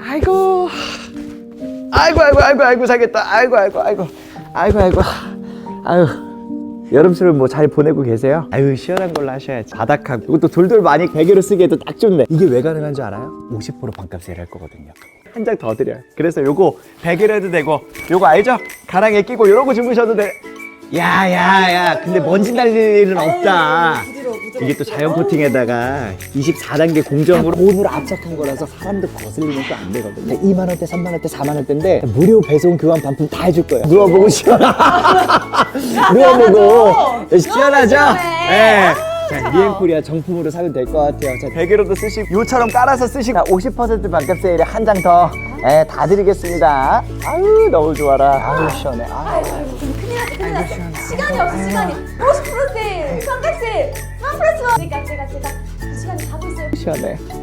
아이고. 아이고 아이고 아이고 아이고 자겠다. 아이고 아이고 아이고. 아이고 아이고. 아유. 여름철 뭐잘 보내고 계세요? 아유 시원한 걸로 하셔야지 바닥하고 이것도 돌돌 많이 베개로 쓰기에도 딱 좋네 이게 왜 가능한 줄 알아요? 50% 반값 세일할 거거든요 한 장 더 드려요 그래서 요거 베개로 해도 되고 요거 알죠? 가랑에 끼고 요러고 주무셔도 돼 야야야 근데 먼지 날릴 일은 없다 이게 또 자연 코팅에다가 24단계 공정으로 온으로 압착한 거라서 사람도 거슬리면 또 안 되거든요 2만 원대 3만 원대 4만 원대인데 무료 배송 교환 반품 다 해줄 거예요 누워보고 시원하 누워보고 시원하죠? 네. 자, 리엔코리아 정품으로 사면 될 것 같아요. 자, 베개로도 쓰시고, 요처럼 깔아서 쓰시고, 50% 반값 세일에 한 장 더, 예, 다 드리겠습니다. 아유, 너무 좋아라. 아유, 시원해. 아유, 큰일 났다 큰일 났어 시간이 없어 시간이 50% 세일 제가 제가 제가 이 시간에 가고 있어요 시원해.